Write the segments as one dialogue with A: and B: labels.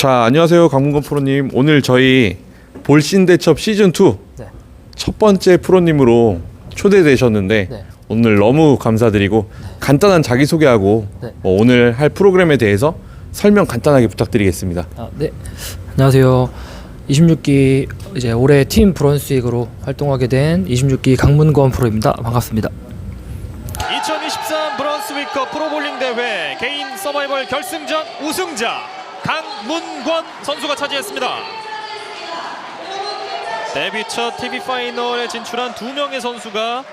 A: 자, 안녕하세요. 강문건 프로님. 오늘 저희 볼신 대첩 시즌 2
B: 네.
A: 첫 번째 프로님으로 초대되셨는데
B: 네.
A: 오늘 너무 감사드리고 간단한 자기 소개하고
B: 네.
A: 뭐 오늘 할 프로그램에 대해서 설명 간단하게 부탁드리겠습니다.
B: 아, 네. 안녕하세요. 26기 이제 올해 팀 브론스윅으로 활동하게 된 26기 강문권 프로입니다. 반갑습니다.
C: 2023 브런스위커 프로볼링 대회 개인 서바이벌 결승전 우승자 강문권 선수가 차지했습니다. 데뷔 첫 TV 파이널에 진출한 두 명의 선수가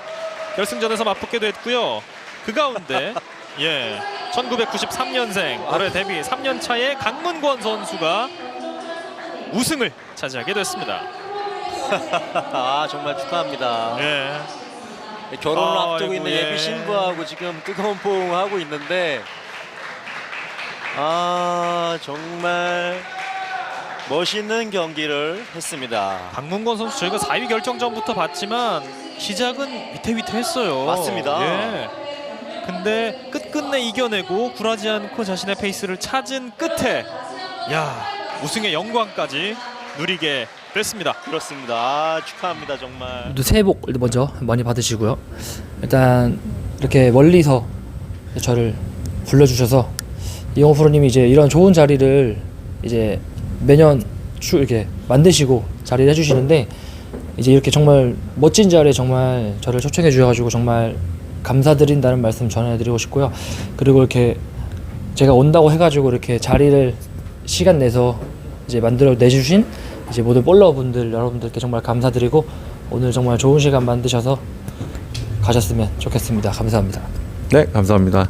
C: 결승전에서 맞붙게 됐고요. 그 가운데 예 1993년생 올해 데뷔 3년 차의 강문권 선수가 우승을 차지하게 됐습니다.
D: 아 정말 축하합니다.
C: 예.
D: 결혼을
C: 아이고,
D: 앞두고 있는
C: 예.
D: 예비 신부하고 지금 뜨거운 포옹을 하고 있는데 아 정말 멋있는 경기를 했습니다.
C: 박문권 선수 저희가 4위 결정전부터 봤지만 시작은 위태위태했어요.
D: 맞습니다.
C: 예. 근데 끝끝내 이겨내고 굴하지 않고 자신의 페이스를 찾은 끝에 야 우승의 영광까지 누리게 됐습니다.
D: 그렇습니다. 아, 축하합니다 정말.
B: 모두 새해 복 먼저 많이 받으시고요. 일단 이렇게 멀리서 저를 불러주셔서 이영호 프로님이 이제 이런 좋은 자리를 이제 매년 쭉 이렇게 만드시고 자리를 해주시는데 이제 이렇게 정말 멋진 자리에 정말 저를 초청해 주셔가지고 정말 감사드린다는 말씀 전해드리고 싶고요. 그리고 이렇게 제가 온다고 해가지고 이렇게 자리를 시간 내서 이제 만들어 내주신 이제 모든 볼러 분들 여러분들께 정말 감사드리고 오늘 정말 좋은 시간 만드셔서 가셨으면 좋겠습니다. 감사합니다.
A: 네, 감사합니다.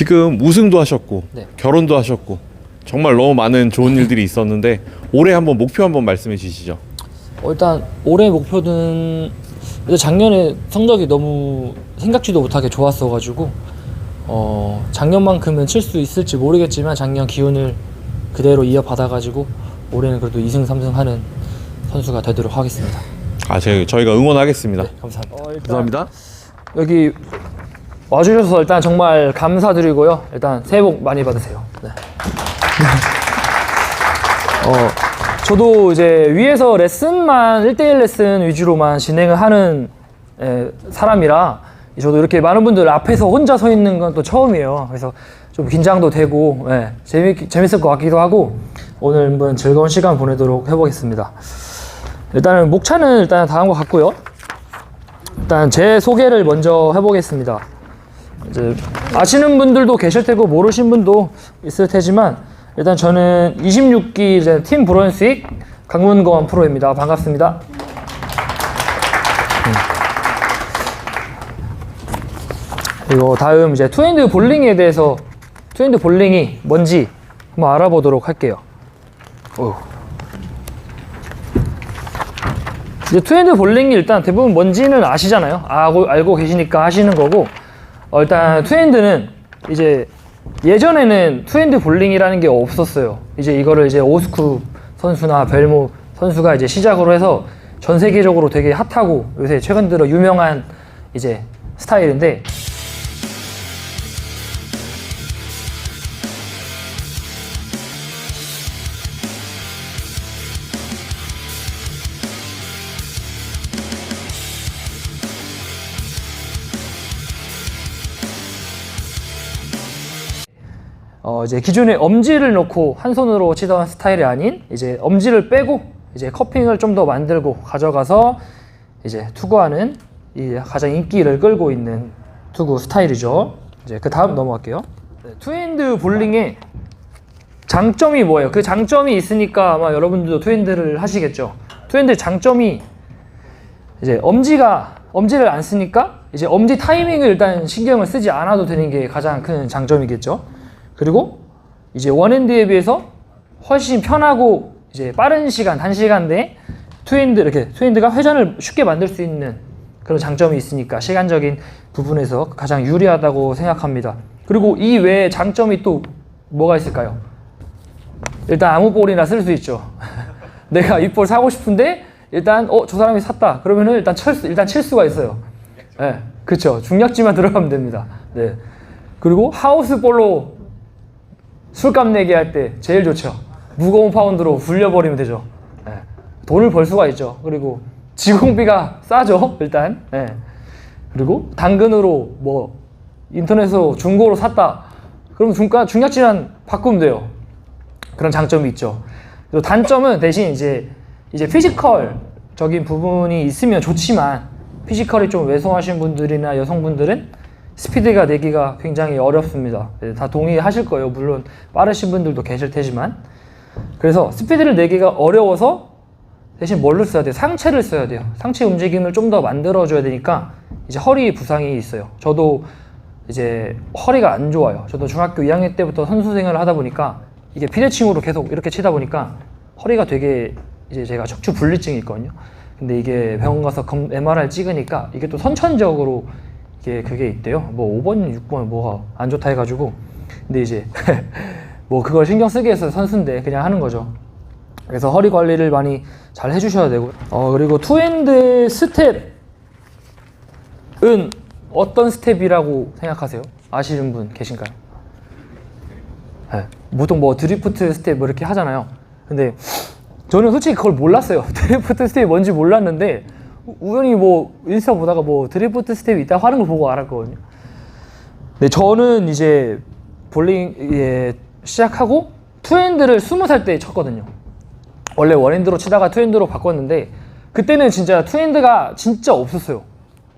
A: 지금 우승도 하셨고
B: 네.
A: 결혼도 하셨고 정말 너무 많은 좋은 일들이 있었는데 올해 한번 목표 한번 말씀해 주시죠.
B: 어, 일단 올해 목표는 작년에 성적이 너무 생각지도 못하게 좋았어가지고 어 작년만큼은 칠 수 있을지 모르겠지만 작년 기운을 그대로 이어받아가지고 올해는 그래도 2승 3승 하는 선수가 되도록 하겠습니다.
A: 아, 저희, 저희가 응원하겠습니다.
B: 네, 감사합니다.
A: 감사합니다.
B: 여기 와주셔서 일단 정말 감사드리고요. 일단 새해 복 많이 받으세요. 네. 어, 저도 이제 위에서 레슨만 1대1 레슨 위주로만 진행을 하는 에, 사람이라 저도 이렇게 많은 분들 앞에서 혼자 서 있는 건 또 처음이에요. 그래서 좀 긴장도 되고 예, 재미, 재밌을 것 같기도 하고 오늘 한번 즐거운 시간 보내도록 해보겠습니다. 일단은 목차는 일단 다 한 것 같고요. 일단 제 소개를 먼저 해보겠습니다. 이제 아시는 분들도 계실 테고 모르신 분도 있을 테지만 일단 저는 26기 이제 팀 브론스윅 강문건 프로입니다. 반갑습니다. 음. 그리고 다음 이제 투핸드 볼링에 대해서 투핸드 볼링이 뭔지 한번 알아보도록 할게요. 오. 이제 투핸드 볼링이 일단 대부분 뭔지는 아시잖아요. 알고, 알고 계시니까 하시는 거고, 어, 일단 투핸드는 이제 예전에는 투핸드 볼링이라는 게 없었어요. 이제 이거를 이제 오스쿠 선수나 벨모 선수가 이제 시작으로 해서 전 세계적으로 되게 핫하고 요새 최근 들어 유명한 이제 스타일인데 이제 기존에 엄지를 놓고 한 손으로 치던 스타일이 아닌 이제 엄지를 빼고 이제 커핑을 좀 더 만들고 가져가서 이제 투구하는 이 가장 인기를 끌고 있는 투구 스타일이죠. 이제 그 다음 넘어갈게요. 네, 투핸드 볼링의 장점이 뭐예요? 그 장점이 있으니까 아마 여러분들도 투핸드를 하시겠죠. 투핸드 장점이 이제 엄지가 엄지를 안 쓰니까 이제 엄지 타이밍을 일단 신경을 쓰지 않아도 되는 게 가장 큰 장점이겠죠. 그리고 이제 원핸드에 비해서 훨씬 편하고 이제 빠른 시간 한 시간 내에 투핸드 이렇게 투핸드가 회전을 쉽게 만들 수 있는 그런 장점이 있으니까 시간적인 부분에서 가장 유리하다고 생각합니다. 그리고 이 외에 장점이 또 뭐가 있을까요? 일단 아무 볼이나 쓸 수 있죠. 내가 이 볼 사고 싶은데 일단 어 저 사람이 샀다. 그러면은 일단 칠 수, 일단 칠 수가 있어요. 예, 네, 그렇죠. 중력지만 들어가면 됩니다. 네. 그리고 하우스 볼로 술값 내기 할 때 제일 좋죠. 무거운 파운드로 굴려버리면 되죠. 예. 돈을 벌 수가 있죠. 그리고 지공비가 싸죠, 일단. 예. 그리고 당근으로 뭐 인터넷으로 중고로 샀다. 그럼 중가 중약질한 바꾸면 돼요. 그런 장점이 있죠. 단점은 대신 이제 이제 피지컬적인 부분이 있으면 좋지만 피지컬이 좀 왜소하신 분들이나 여성분들은 스피드가 내기가 굉장히 어렵습니다. 네, 다 동의하실 거예요. 물론 빠르신 분들도 계실 테지만 그래서 스피드를 내기가 어려워서 대신 뭘로 써야 돼요? 상체를 써야 돼요. 상체 움직임을 좀 더 만들어줘야 되니까 이제 허리 부상이 있어요. 저도 이제 허리가 안 좋아요. 저도 중학교 2학년 때부터 선수 생활을 하다 보니까 이게 비대칭으로 계속 이렇게 치다 보니까 허리가 되게 이제 제가 척추 분리증이 있거든요. 근데 이게 병원 가서 검, MRI 찍으니까 이게 또 선천적으로 이 게 그게 있대요. 뭐 5번, 6번 뭐가 안 좋다 해가지고 근데 이제 뭐 그걸 신경 쓰게 해서 선수인데 그냥 하는 거죠. 그래서 허리 관리를 많이 잘 해주셔야 되고 어 그리고 투핸드 스텝은 어떤 스텝이라고 생각하세요? 아시는 분 계신가요? 네. 보통 뭐 드리프트 스텝 뭐 이렇게 하잖아요. 근데 저는 솔직히 그걸 몰랐어요. 드리프트 스텝이 뭔지 몰랐는데 우- 우연히 뭐 인스타 보다가 뭐 드리프트 스텝이 있다 하는 걸 보고 알았거든요. 네, 저는 이제 볼링 예, 시작하고 투핸드를 스무 살 때 쳤거든요. 원래 원핸드로 치다가 투핸드로 바꿨는데 그때는 진짜 투핸드가 진짜 없었어요.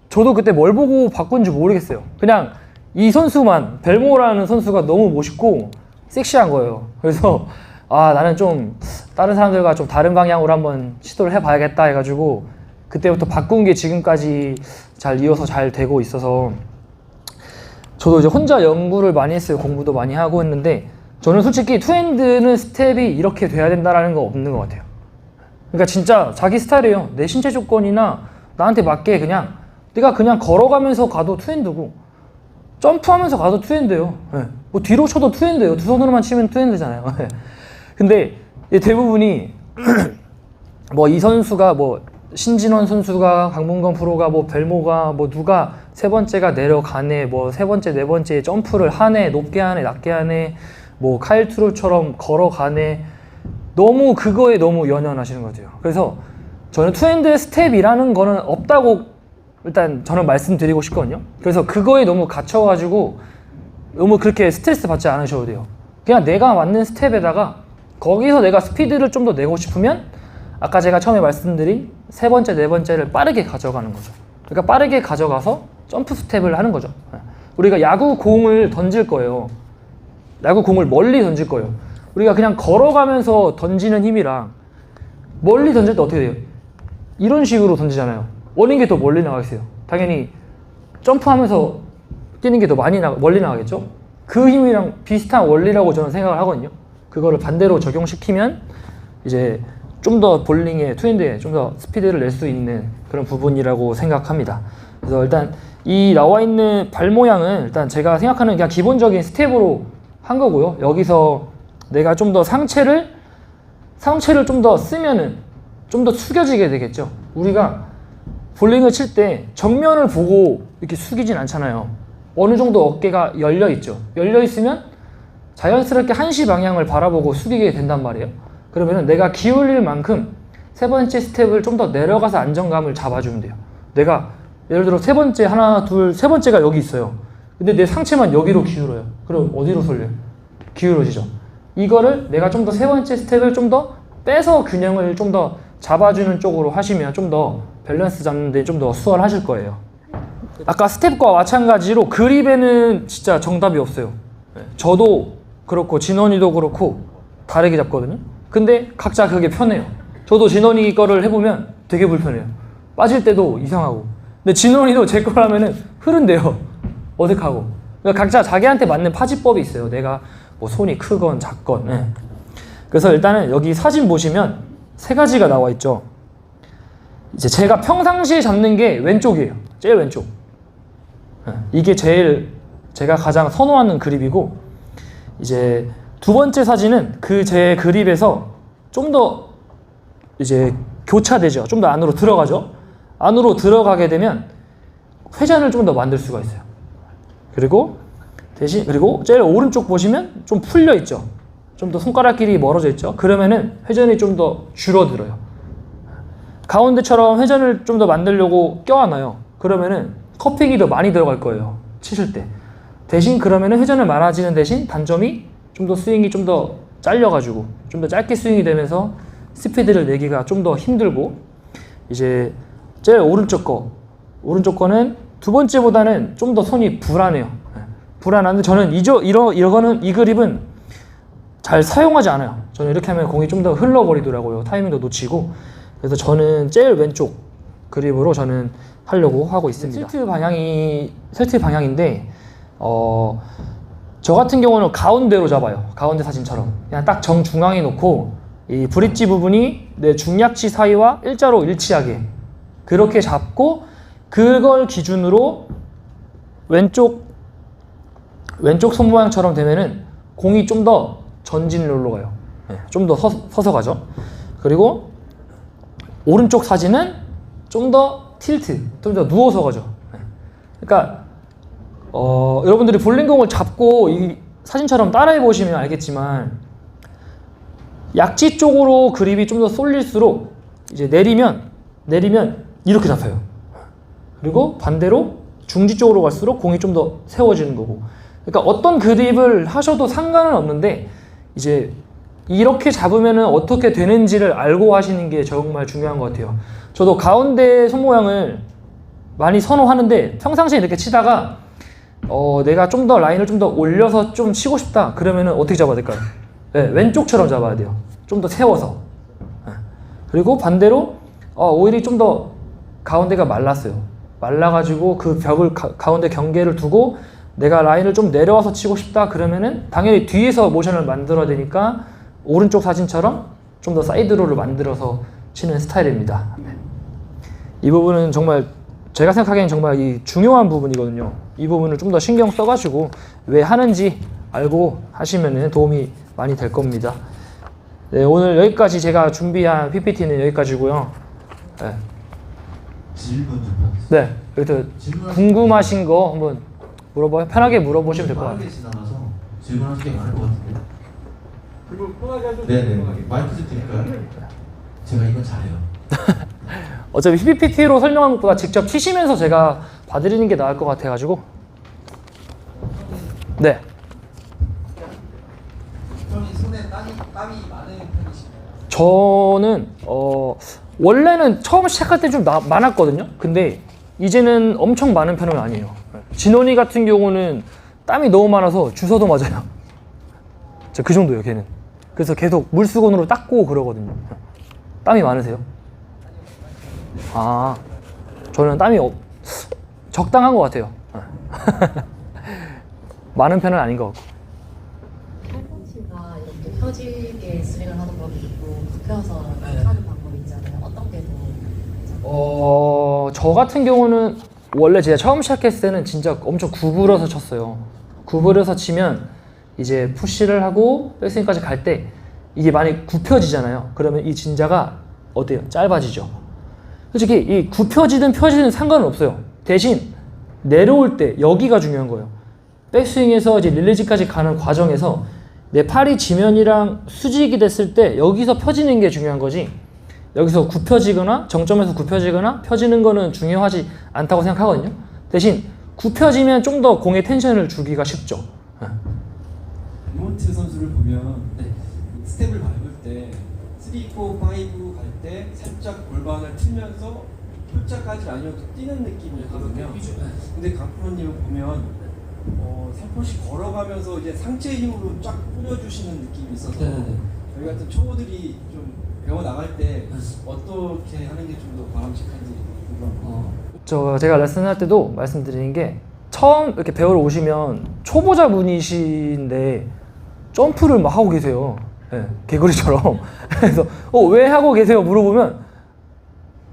B: 저도 그때 뭘 보고 바꾼지 모르겠어요. 그냥 이 선수만 벨모라는 선수가 너무 멋있고 섹시한 거예요. 그래서 아 나는 좀 다른 사람들과 좀 다른 방향으로 한번 시도를 해봐야겠다 해가지고 그때부터 바꾼 게 지금까지 잘 이어서 잘 되고 있어서 저도 이제 혼자 연구를 많이 했어요. 공부도 많이 하고 했는데 저는 솔직히 투핸드는 스텝이 이렇게 돼야 된다라는 거 없는 것 같아요. 그러니까 진짜 자기 스타일이에요. 내 신체 조건이나 나한테 맞게 그냥 내가 그냥 걸어가면서 가도 투핸드고 점프하면서 가도 투핸드예요. 예. 뭐 뒤로 쳐도 투핸드예요. 두 손으로만 치면 투핸드잖아요. 예. 근데 이 대부분이 뭐 이 선수가 뭐 신진원 선수가 강문건 프로가 뭐 벨모가 뭐 누가 세 번째가 내려가네 뭐 세 번째 네 번째 점프를 하네 높게 하네 낮게 하네 뭐 카일 트루처럼 걸어가네 너무 그거에 너무 연연하시는 것 같아요. 그래서 저는 투핸드 스텝이라는 거는 없다고 일단 저는 말씀드리고 싶거든요. 그래서 그거에 너무 갇혀가지고 너무 그렇게 스트레스 받지 않으셔도 돼요. 그냥 내가 맞는 스텝에다가 거기서 내가 스피드를 좀 더 내고 싶으면 아까 제가 처음에 말씀드린 세 번째, 네 번째를 빠르게 가져가는 거죠. 그러니까 빠르게 가져가서 점프 스텝을 하는 거죠. 네. 우리가 야구 공을 던질 거예요. 야구 공을 멀리 던질 거예요. 우리가 그냥 걸어가면서 던지는 힘이랑 멀리 던질 때 어떻게 돼요? 이런 식으로 던지잖아요. 원인 게더 멀리 나가겠어요. 당연히 점프하면서 뛰는 게 더 많이 나 멀리 나가겠죠? 그 힘이랑 비슷한 원리라고 저는 생각을 하거든요. 그거를 반대로 적용시키면 이제 좀 더 볼링에 투핸드에 좀 더 스피드를 낼 수 있는 그런 부분이라고 생각합니다. 그래서 일단 이 나와 있는 발 모양은 일단 제가 생각하는 그냥 기본적인 스텝으로 한 거고요. 여기서 내가 좀 더 상체를 상체를 좀 더 쓰면은 좀 더 숙여지게 되겠죠. 우리가 볼링을 칠 때 정면을 보고 이렇게 숙이진 않잖아요. 어느 정도 어깨가 열려 있죠. 열려 있으면 자연스럽게 한시 방향을 바라보고 숙이게 된단 말이에요. 그러면 내가 기울일 만큼 세 번째 스텝을 좀 더 내려가서 안정감을 잡아주면 돼요. 내가 예를 들어 세 번째 하나 둘 세 번째가 여기 있어요. 근데 내 상체만 여기로 기울어요. 그럼 어디로 쏠려요? 기울어지죠. 이거를 내가 좀 더 세 번째 스텝을 좀 더 빼서 균형을 좀 더 잡아주는 쪽으로 하시면 좀 더 밸런스 잡는데 좀 더 수월하실 거예요. 아까 스텝과 마찬가지로 그립에는 진짜 정답이 없어요. 네. 저도 그렇고 진원이도 그렇고 다르게 잡거든요. 근데 각자 그게 편해요. 저도 진원이 거를 해보면 되게 불편해요. 빠질 때도 이상하고. 근데 진원이도 제 거라면은 흐른대요. 어색하고. 그러니까 각자 자기한테 맞는 파지법이 있어요. 내가 뭐 손이 크건 작건. 예. 그래서 일단은 여기 사진 보시면 세 가지가 나와 있죠. 이제 제가 평상시에 잡는 게 왼쪽이에요. 제일 왼쪽. 예. 이게 제일 제가 가장 선호하는 그립이고 이제 두 번째 사진은 그 제 그립에서 좀 더 이제 교차되죠. 좀 더 안으로 들어가죠. 안으로 들어가게 되면 회전을 좀 더 만들 수가 있어요. 그리고 대신 그리고 제일 오른쪽 보시면 좀 풀려 있죠. 좀 더 손가락끼리 멀어져 있죠. 그러면은 회전이 좀 더 줄어들어요. 가운데처럼 회전을 좀 더 만들려고 껴안아요. 그러면은 커핑이 더 많이 들어갈 거예요. 치실 때. 대신 그러면은 회전을 많아지는 대신 단점이 좀 더 스윙이 좀 더 잘려가지고 좀 더 짧게 스윙이 되면서 스피드를 내기가 좀 더 힘들고 이제 제일 오른쪽 거 오른쪽 거는 두 번째보다는 좀 더 손이 불안해요. 네. 불안한데 저는 이저 이러 이거는 이 그립은 잘 사용하지 않아요. 저는 이렇게 하면 공이 좀 더 흘러버리더라고요. 타이밍도 놓치고. 그래서 저는 제일 왼쪽 그립으로 저는 하려고 하고 있습니다. til트 방향이 til트 방향인데 어, 저 같은 경우는 가운데로 잡아요. 가운데 사진처럼 그냥 딱 정중앙에 놓고 이 브릿지 부분이 내 중약치 사이와 일자로 일치하게 그렇게 잡고 그걸 기준으로 왼쪽 왼쪽 손 모양처럼 되면은 공이 좀 더 전진으로 가요. 좀 더 서서 가죠. 그리고 오른쪽 사진은 좀 더 틸트, 좀 더 누워서 가죠. 네. 그러니까 어, 여러분들이 볼링공을 잡고 이 사진처럼 따라해 보시면 알겠지만 약지 쪽으로 그립이 좀 더 쏠릴수록 이제 내리면 내리면 이렇게 잡혀요. 그리고 반대로 중지 쪽으로 갈수록 공이 좀 더 세워지는 거고. 그러니까 어떤 그립을 하셔도 상관은 없는데 이제 이렇게 잡으면은 어떻게 되는지를 알고 하시는 게 정말 중요한 것 같아요. 저도 가운데 손 모양을 많이 선호하는데 평상시에 이렇게 치다가 어, 내가 좀 더 라인을 좀 더 올려서 좀 치고 싶다. 그러면은 어떻게 잡아야 될까요? 네, 왼쪽처럼 잡아야 돼요. 좀 더 세워서. 네. 그리고 반대로 어, 오일이 좀 더 가운데가 말랐어요. 말라가지고 그 벽을 가, 가운데 경계를 두고 내가 라인을 좀 내려와서 치고 싶다. 그러면은 당연히 뒤에서 모션을 만들어야 되니까 오른쪽 사진처럼 좀 더 사이드로를 만들어서 치는 스타일입니다. 네. 이 부분은 정말 제가 생각하기엔 정말 이 중요한 부분이거든요. 이 부분을 좀 더 신경 써가지고 왜 하는지 알고 하시면 도움이 많이 될 겁니다. 네, 오늘 여기까지 제가 준비한 PPT는 여기까지고요. 네,
E: 질문 좀.
B: 네 여기서
E: 질문
B: 궁금하신 거 한번 물어봐요. 편하게 물어보시면 될 것 같아요.
E: 질문하실 게 많을 것 같은데. 네네. 마이크 좀 드릴까요? 제가 이건 잘해요.
B: 어차피 PPT로 설명한 것보다 직접 치시면서 제가 봐드리는 게 나을 것 같아가지고. 네.
F: 형이 손에 땀이 땀이 많은 편이신가요?
B: 저는 어 원래는 처음 시작할 때 좀 많았거든요. 근데 이제는 엄청 많은 편은 아니에요. 진원이 같은 경우는 땀이 너무 많아서 주워도 맞아요. 저 그 정도예요, 걔는. 그래서 계속 물수건으로 닦고 그러거든요. 땀이 많으세요? 아, 저는 땀이 어- 적당한 것 같아요. 많은 편은 아닌 것 같고.
G: 팔꿈치가 이렇게 펴지게 스윙을 하는 법이 있고 굽혀서
B: 네.
G: 하는 방법이 있잖아요. 어떤 게 더?
B: 어, 저 같은 경우는 원래 제가 처음 시작했을 때는 진짜 엄청 구부려서 쳤어요. 구부려서 치면 이제 푸시를 하고 백스윙까지 갈 때 이게 많이 굽혀지잖아요. 그러면 이 진자가 어때요? 짧아지죠. 솔직히 이 굽혀지든 펴지든 상관은 없어요. 대신 내려올 때 여기가 중요한 거예요. 백스윙에서 이제 릴리지까지 가는 과정에서 내 팔이 지면이랑 수직이 됐을 때 여기서 펴지는 게 중요한 거지. 여기서 굽혀지거나 정점에서 굽혀지거나 펴지는 거는 중요하지 않다고 생각하거든요. 대신 굽혀지면 좀 더 공에 텐션을 주기가 쉽죠.
F: 리몬트 선수를 보면 스텝을 밟을 때 3, 4, 5 갈 때 살짝 골반을 틀면서 효자까지 아니어도 뛰는 느낌이거든요. 근데 강프로님은 보면 어, 살포시 걸어가면서 이제 상체 힘으로 쫙 뿌려주시는 느낌이 있어서 저희 같은 초보들이 좀 배워 나갈 때 어떻게 하는 게 좀 더 바람직한지 궁금합니다.
B: 저 제가 레슨 할 때도 말씀드리는 게 처음 이렇게 배우러 오시면 초보자 분이신데 점프를 막 하고 계세요. 예, 개구리처럼. 그래서 어, 왜 하고 계세요? 물어보면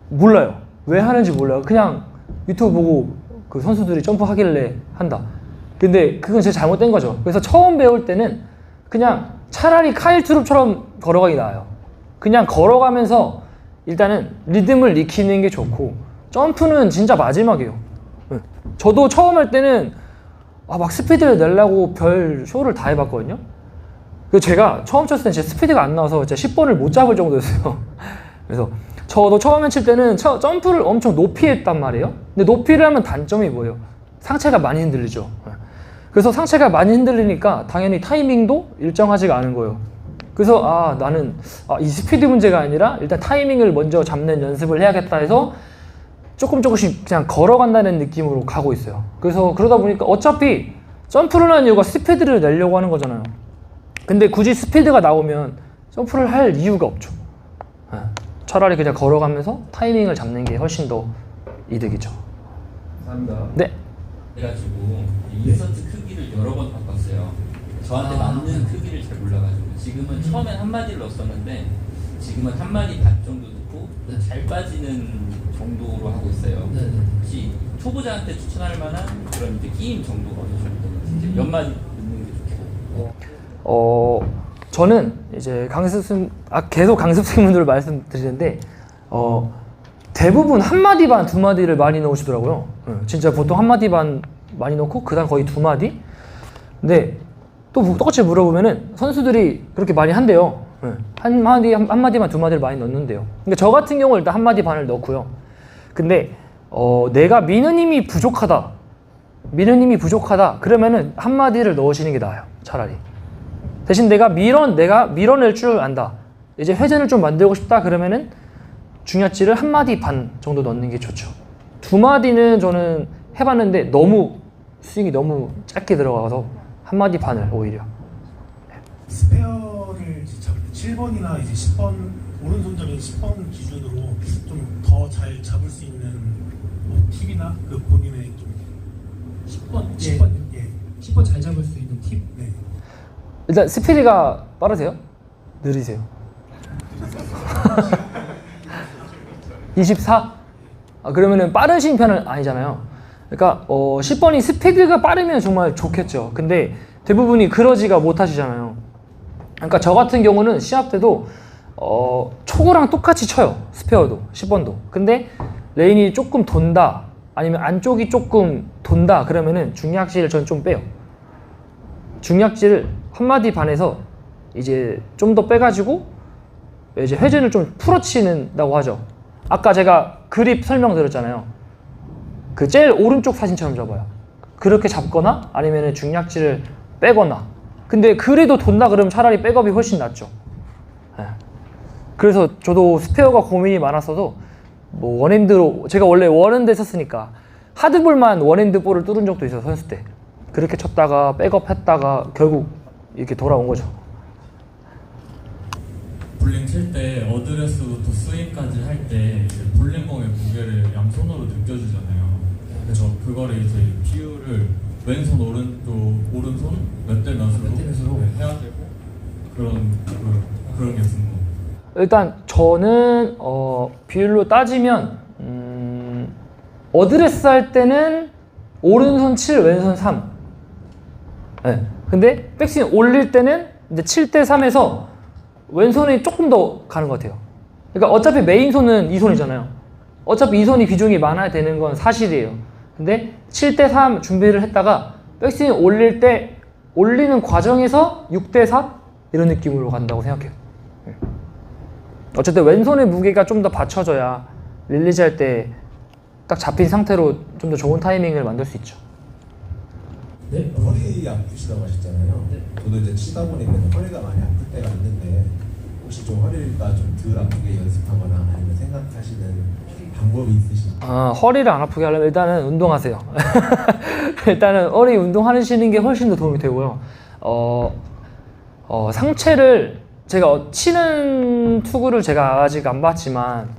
B: 몰라요. 왜 하는지 몰라요. 그냥 유튜브 보고 그 선수들이 점프하길래 한다. 근데 그건 제 잘못된 거죠. 그래서 처음 배울 때는 그냥 차라리 카일 트룹처럼 걸어가기 나아요. 그냥 걸어가면서 일단은 리듬을 익히는 게 좋고 점프는 진짜 마지막이에요. 네. 저도 처음 할 때는 아, 막 스피드를 내려고 별 쇼를 다 해봤거든요. 그 제가 처음 쳤을 때 제 스피드가 안 나와서 진짜 10번을 못 잡을 정도였어요. 그래서 저도 처음에 칠 때는 처- 점프를 엄청 높이 했단 말이에요. 근데 높이를 하면 단점이 뭐예요? 상체가 많이 흔들리죠. 예. 그래서 상체가 많이 흔들리니까 당연히 타이밍도 일정하지가 않은 거예요. 그래서 아 나는 아, 이 스피드 문제가 아니라 일단 타이밍을 먼저 잡는 연습을 해야겠다 해서 조금 조금씩 그냥 걸어간다는 느낌으로 가고 있어요. 그래서 그러다 보니까 어차피 점프를 하는 이유가 스피드를 내려고 하는 거잖아요. 근데 굳이 스피드가 나오면 점프를 할 이유가 없죠. 예. 차라리 그냥 걸어가면서 타이밍을 잡는 게 훨씬 더 이득이죠.
F: 감사합니다.
B: 네.
H: 그래가지고 인서트 크기를 여러 번 바꿨어요. 저한테 맞는 크기를 잘 몰라가지고 지금은 처음엔 한 마디를 넣었었는데 지금은 한 마디 반 정도 넣고 잘 빠지는 정도로 하고 있어요. 혹시 초보자한테 추천할 만한 그런 이제 끼임 정도가 어느 정도 이제 몇 마디 넣는 게 좋겠고
B: 어 저는 이제 강습생 아 계속 강습생분들 말씀드리는데 어 대부분 한 마디 반 두 마디를 많이 넣으시더라고요. 예, 진짜 보통 한 마디 반 많이 넣고 그다음 거의 두 마디. 근데 또뭐 똑같이 물어보면은 선수들이 그렇게 많이 한대요. 예, 한 마디 한, 한 마디만 두 마디를 많이 넣는데요. 그러니까 저 같은 경우 는 일단 한 마디 반을 넣고요. 근데 어 내가 미는 힘이 부족하다. 미는 힘이 부족하다. 그러면은 한 마디를 넣으시는 게 나아요. 차라리. 대신 내가 밀어 내가 밀어낼 줄 안다. 이제 회전을 좀 만들고 싶다 그러면은 중야치를 한 마디 반 정도 넣는 게 좋죠. 두 마디는 저는 해봤는데 너무 스윙이 너무 짧게 들어가서 한 마디 반을 오히려.
I: 스페어를 이제 잡을 때 7번이나 이제 10번 오른손잡이 10번 기준으로 좀 더 잘 잡을 수 있는 뭐 팁이나 그 본인의 좀
J: 10번
I: 10번 예.
J: 10번 잘 잡을 수 있는 팁.
I: 네.
B: 일단 스피드가 빠르세요? 느리세요? 24? 아, 그러면은 빠르신 편은 아니잖아요. 그러니까 어, 10번이 스피드가 빠르면 정말 좋겠죠. 근데 대부분이 그러지가 못하시잖아요. 그러니까 저 같은 경우는 시합 때도 어, 초고랑 똑같이 쳐요. 스페어도 10번도. 근데 레인이 조금 돈다 아니면 안쪽이 조금 돈다 그러면은 중약실을 전좀 빼요. 중약지를 한 마디 반에서 이제 좀 더 빼가지고 이제 회전을 좀 풀어치는다고 하죠. 아까 제가 그립 설명드렸잖아요. 그 제일 오른쪽 사진처럼 잡아요. 그렇게 잡거나 아니면 중약지를 빼거나. 근데 그래도 돈다 그러면 차라리 백업이 훨씬 낫죠. 예. 그래서 저도 스페어가 고민이 많았어도 뭐 원핸드로 제가 원래 원핸드 했었으니까 하드볼만 원핸드 볼을 뚫은 적도 있어요 선수 때. 그렇게 쳤다가 백업 했다가 결국 이렇게 돌아온 거죠.
K: 볼링 칠 때 어드레스부터 스윙까지 할 때 볼링공의 무게를 양손으로 느껴주잖아요. 그래서 그거를 이제 비율을 왼손 오른쪽 오른손 몇 대 몇으로
J: 몇대 몇으로?
K: 네, 해야 되고 그런 그, 그런 게 궁금.
B: 일단 저는 어, 비율로 따지면 음, 어드레스 할 때는 오른손 7, 왼손 3. 네. 근데 백스윙 올릴 때는 이제 7대 3에서 왼손이 조금 더 가는 것 같아요. 그러니까 어차피 메인 손은 이 손이잖아요. 어차피 이 손이 비중이 많아야 되는 건 사실이에요. 근데 7대 3 준비를 했다가 백스윙 올릴 때 올리는 과정에서 6대 4 이런 느낌으로 간다고 생각해요. 어쨌든 왼손의 무게가 좀 더 받쳐져야 릴리즈 할 때 딱 잡힌 상태로 좀 더 좋은 타이밍을 만들 수 있죠.
J: 네.
L: 허리 아프시다고 하셨잖아요. 저도 이제 치다 보니까 허리가 많이 아플 때가 있는데 혹시 좀 허리가 좀 덜 아프게 연습하거나 아니면 생각하시는 방법이 있으신가요?
B: 아, 허리를 안 아프게 하려면 일단은 운동하세요. 일단은 허리 운동하시는 게 훨씬 더 도움이 되고요. 어, 어, 상체를 제가 어, 치는 투구를 제가 아직 안 봤지만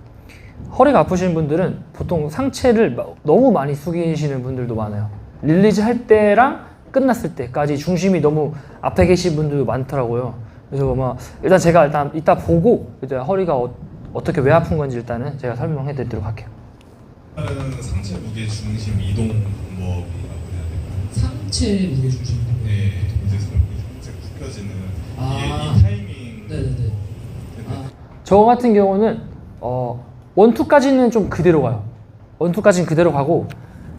B: 허리가 아프신 분들은 보통 상체를 마- 너무 많이 숙이시는 분들도 많아요. 릴리즈 할 때랑 끝났을 때까지 중심이 너무 앞에 계신 분들도 많더라고요. 그래서 아마 일단 제가 일단 이따 보고 이제 허리가 어, 어떻게 왜 아픈 건지 일단은 제가 설명해 드리도록 할게요.
K: 다른 상체 무게 중심 이동 방법이라고 해야 될까요?
J: 상체 무게 중심.
K: 네, 이제 이제 굽혀지는
J: 아.
K: 이게 이 타이밍
J: 네네네.
B: 저 같은 경우는 어, 원투까지는 좀 그대로 가요. 원투까지는 그대로 가고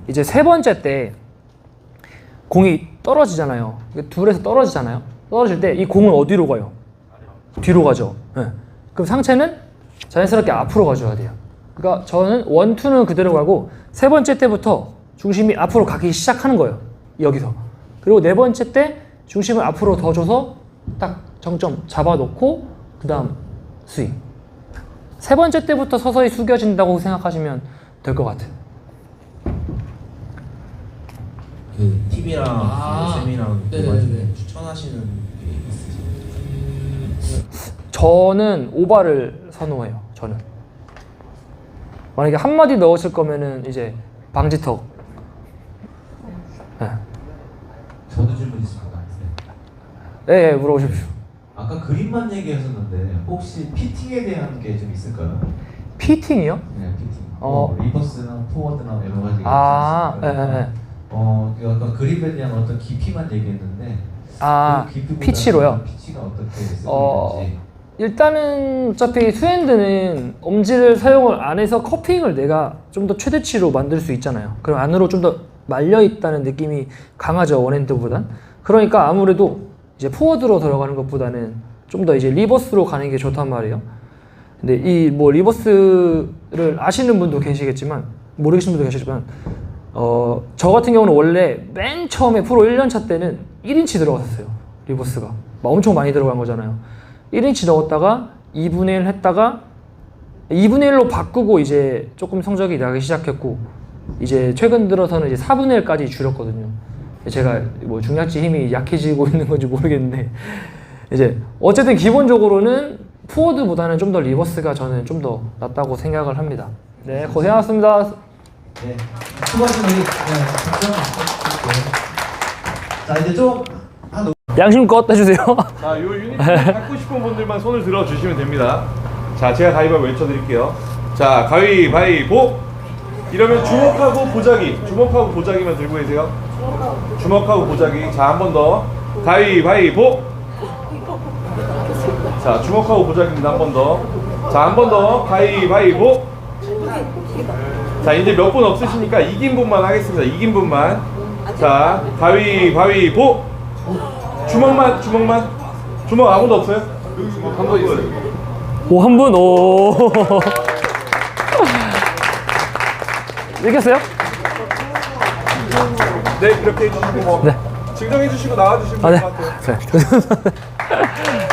B: 이제 세 번째 때 공이 떨어지잖아요. 둘에서 떨어지잖아요. 떨어질 때 이 공은 어디로 가요? 뒤로 가죠. 예. 그럼 상체는 자연스럽게 앞으로 가줘야 돼요. 그러니까 저는 원 투는 그대로 가고 세 번째 때부터 중심이 앞으로 가기 시작하는 거예요. 여기서. 그리고 네 번째 때 중심을 앞으로 더 줘서 딱 정점 잡아놓고 그 다음 스윙. 세 번째 때부터 서서히 숙여진다고 생각하시면 될 것 같아요.
L: 그 팁이랑
J: 아,
L: 그 쌤이랑 그
J: 네네네.
L: 와중에 추천하시는 게 있으세요?
B: 저는 오바를 선호해요. 저는 만약에 한 마디 넣으실 거면은 이제 방지턱. 네,
E: 저도 질문 있습니다.
B: 네, 네, 물어보십시오.
E: 아까 그림만 얘기하셨는데 혹시 피팅에 대한 게 좀 있을까요?
B: 피팅이요?
E: 네, 피팅.
B: 어.
E: 뭐 리버스나 포워드나 여러 가지
B: 아, 예. 예, 예.
E: 어, 그 아까 그립에 대한 어떤 깊이만 얘기했는데
B: 아,
E: 그
B: 피치로요?
E: 피치가 어떻게 쓰이는지
B: 어, 일단은 어차피 스핸드는 엄지를 사용을 안 해서 커핑을 내가 좀 더 최대치로 만들 수 있잖아요. 그럼 안으로 좀 더 말려 있다는 느낌이 강하죠 원핸드보단. 그러니까 아무래도 이제 포워드로 들어가는 것보다는 좀 더 이제 리버스로 가는 게 좋단 말이에요. 근데 이 뭐 리버스를 아시는 분도 계시겠지만 모르시는 분도 계시지만 어, 저 같은 경우는 원래 맨 처음에 프로 1년차 때는 1인치 들어갔었어요. 리버스가. 막 엄청 많이 들어간 거잖아요. 1인치 넣었다가 2분의 1 했다가 2분의 1로 바꾸고 이제 조금 성적이 나기 시작했고 이제 최근 들어서는 이제 4분의 1까지 줄였거든요. 제가 뭐 중약지 힘이 약해지고 있는 건지 모르겠는데 이제 어쨌든 기본적으로는 포워드보다는 좀 더 리버스가 저는 좀 더 낫다고 생각을 합니다. 네, 고생하셨습니다.
E: 네. 네? 네. 자 이제 좀
B: 양심껏 해주세요.
A: 자, 요 유니폼 갖고 싶은 분들만 손을 들어 주시면 됩니다. 자, 제가 가위바위보 외쳐 드릴게요. 자, 가위바위보. 이러면 주먹하고 보자기, 주먹하고 보자기만 들고 계세요. 주먹하고 보자기. 자, 한 번 더. 가위바위보. 자, 주먹하고 보자기입니다. 한 번 더. 자, 한 번 더. 가위바위보. 자, 이제 몇 분 없으시니까 이긴 분만 하겠습니다. 이긴 분만. 자, 가위 바위 보. 주먹만 주먹만 주먹 아무도 없어요? 한 번 있어요.
B: 오, 한 분, 오. 이겼어요?
A: 네 그렇게 해주시고 뭐 증정해 주시고 나와 주시면
B: 아,
A: 될
B: 네.
A: 것 같아요.
B: 네.